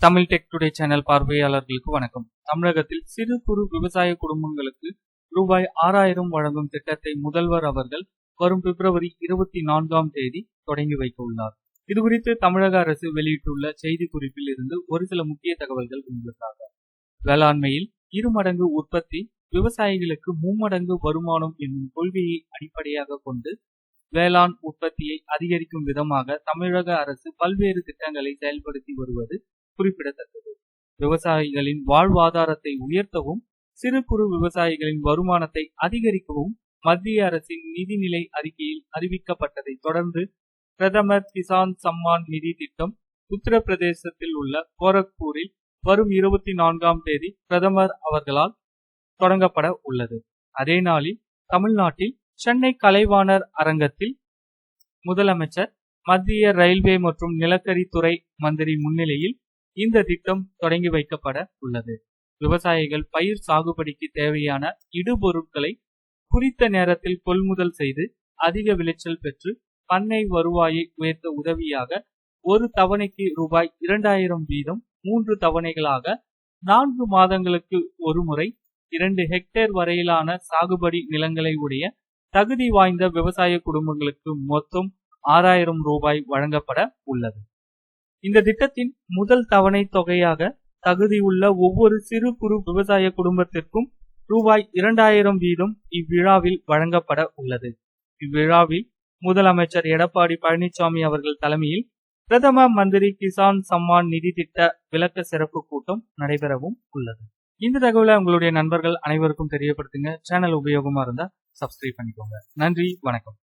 Tamil tech today channel பார்வையாளர்களுக்கு வணக்கம். தமிழகத்தில் சிறு குறு விவசாய குடும்பங்களுக்கு ரூபாய் ஆறாயிரம் வழங்கும் திட்டத்தை முதல்வர் அவர்கள் வரும் பிப்ரவரி இருபத்தி நான்காம் தேதி தொடங்கி வைக்க உள்ளார். இதுகுறித்து தமிழக அரசு வெளியிட்டுள்ள செய்தி குறிப்பில் இருந்து ஒரு சில முக்கிய தகவல்கள் உங்களுக்காக வேளாண்மையில் இருமடங்கு உற்பத்தி விவசாயிகளுக்கு மும்மடங்கு வருமானம் என்னும் கொள்கையை அடிப்படையாக கொண்டு வேளாண் உற்பத்தியை அதிகரிக்கும் விதமாக தமிழக அரசு பல்வேறு திட்டங்களை செயல்படுத்தி வருவது குறிப்பிடத்தக்கது. விவசாயிகளின் வாழ்வாதாரத்தை உயர்த்தவும் சிறு குறு விவசாயிகளின் வருமானத்தை அதிகரிக்கவும் மத்திய அரசின் நிதிநிலை அறிக்கையில் அறிவிக்கப்பட்டதை தொடர்ந்து பிரதமர் கிசான் சம்மான் நிதி திட்டம் உத்தரப்பிரதேசத்தில் உள்ள கோரக்பூரில் வரும் இருபத்தி நான்காம் தேதி பிரதமர் அவர்களால் தொடங்கப்பட உள்ளது. அதே நாளில் தமிழ்நாட்டில் சென்னை கலைவாணர் அரங்கத்தில் முதலமைச்சர் மத்திய ரயில்வே மற்றும் நிலக்கரித்துறை மந்திரி முன்னிலையில் இந்த திட்டம் தொடங்கி வைக்கப்பட உள்ளது. விவசாயிகள் பயிர் சாகுபடிக்கு தேவையான இடுபொருட்களை குறித்த நேரத்தில் கொள்முதல் செய்து அதிக விளைச்சல் பெற்று பண்ணை வருவாயை உயர்த்த உதவியாக ஒரு தவணைக்கு ரூபாய் இரண்டாயிரம் வீதம் மூன்று தவணைகளாக நான்கு மாதங்களுக்கு ஒருமுறை இரண்டு ஹெக்டேர் வரையிலான சாகுபடி நிலங்களை உடைய தகுதி வாய்ந்த விவசாய குடும்பங்களுக்கு மொத்தம் ஆறாயிரம் ரூபாய் வழங்கப்பட உள்ளது. இந்த திட்டத்தின் முதல் தவணை தொகையாக தகுதியுள்ள ஒவ்வொரு சிறு குறு விவசாய குடும்பத்திற்கும் ரூபாய் இரண்டாயிரம் வீதம் இவ்விழாவில் வழங்கப்பட உள்ளது. இவ்விழாவில் முதலமைச்சர் எடப்பாடி பழனிசாமி அவர்கள் தலைமையில் பிரதம மந்திரி கிசான் சம்மான் நிதி திட்ட விளக்க சிறப்பு கூட்டம் நடைபெறவும் உள்ளது. இந்த தகவலை உங்களுடைய நண்பர்கள் அனைவருக்கும் தெரியப்படுத்துங்க. சேனல் உபயோகமா இருந்தா சப்ஸ்கிரைப் பண்ணிக்கோங்க. நன்றி வணக்கம்.